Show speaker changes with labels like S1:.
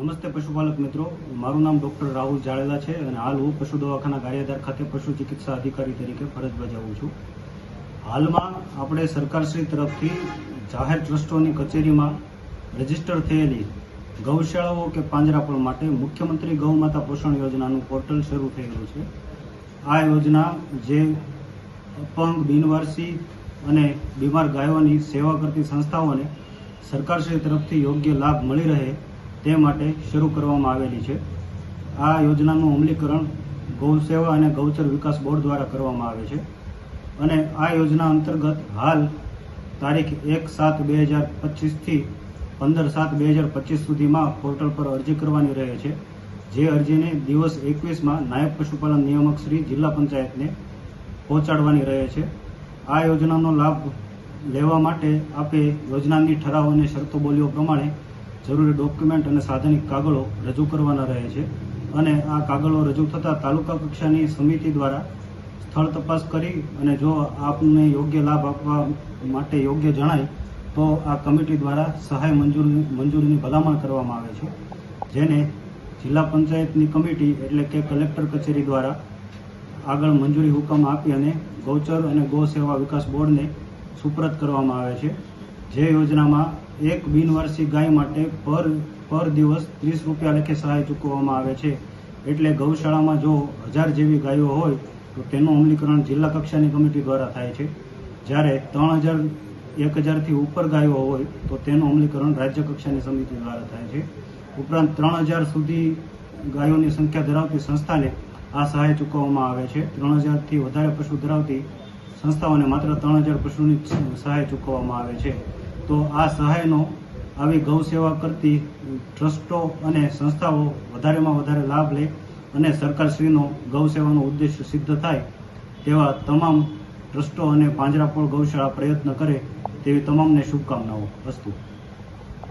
S1: નમસ્તે પશુપાલક મિત્રો. મારું નામ ડોક્ટર રાહુલ જાડેલા છે અને હાલ હું પશુ દવાખાના ગારિયાધાર ખાતે પશુ ચિકિત્સા અધિકારી તરીકે ફરજ બજાવું છું. હાલમાં આપણે સરકારશ્રી તરફથી જાહેર ટ્રસ્ટોની કચેરીમાં રજિસ્ટર થયેલી ગૌશાળાઓ કે પાંજરાપોળ માટે મુખ્યમંત્રી ગૌમાતા પોષણ યોજનાનું પોર્ટલ શરૂ થયેલું છે. આ યોજના જે અપંગ, બિનવારસી અને બીમાર ગાયોની સેવા કરતી સંસ્થાઓને સરકારશ્રી તરફથી યોગ્ય લાભ મળી રહે તે માટે શરૂ કરવામાં આવેલી છે. આ યોજનાનું અમલીકરણ ગૌ સેવા અને ગૌચર વિકાસ બોર્ડ દ્વારા કરવામાં આવે છે અને આ યોજના અંતર્ગત હાલ તારીખ એક સાત બે હજાર પચીસથી પંદર સાત બે હજાર પચીસ સુધીમાં પોર્ટલ પર અરજી કરવાની રહે છે. જે અરજીને દિવસ એકવીસમાં નાયબ પશુપાલન નિયામક શ્રી જિલ્લા પંચાયતને પહોંચાડવાની રહે છે. આ યોજનાનો લાભ લેવા માટે આપે યોજનાની ઠરાવ અને શરતો બોલીઓ પ્રમાણે જરૂરી ડોક્યુમેન્ટ અને સાધનિક કાગળો રજૂ કરવાના રહે છે અને આ કાગળો રજૂ થતાં તાલુકા કક્ષાની સમિતિ દ્વારા સ્થળ તપાસ કરી અને જો આપને યોગ્ય લાભ આપવા માટે યોગ્ય જણાય, તો આ કમિટી દ્વારા સહાય મંજૂર, મંજૂરીની ભલામણ કરવામાં આવે છે. જેને જિલ્લા પંચાયતની કમિટી એટલે કે કલેક્ટર કચેરી દ્વારા આગળ મંજૂરી હુકમ આપી અને ગૌચર અને ગૌ સેવા વિકાસ બોર્ડને સુપરત કરવામાં આવે છે. જે યોજનામાં એક બિનવારસી ગાય માટે પર પર દિવસ ત્રીસ રૂપિયા લેખે સહાય ચૂકવવામાં આવે છે. એટલે ગૌશાળામાં જો હજાર જેવી ગાયો હોય, તો તેનું અમલીકરણ જિલ્લા કક્ષાની કમિટી દ્વારા થાય છે. જ્યારે ત્રણ હજાર, એક હજારથી ઉપર ગાયો હોય, તો તેનું અમલીકરણ રાજ્ય કક્ષાની સમિતિ દ્વારા થાય છે. ઉપરાંત ત્રણ હજાર સુધી ગાયોની સંખ્યા ધરાવતી સંસ્થાને આ સહાય ચૂકવવામાં આવે છે. ત્રણ હજારથી વધારે પશુ ધરાવતી સંસ્થાઓને માત્ર ત્રણ હજાર પશુની સહાય ચૂકવવામાં આવે છે. તો આ સહાયનો આવી ગૌ સેવા કરતી ટ્રસ્ટો અને સંસ્થાઓ વધારેમાં વધારે લાભ લે અને સરકારશ્રીનો ગૌ સેવાનો ઉદ્દેશ સિદ્ધ થાય તેવા તમામ ટ્રસ્ટો અને પાંજરાપોળ ગૌશાળા પ્રયત્ન કરે તેવી તમામને શુભકામનાઓ. અસ્તુ.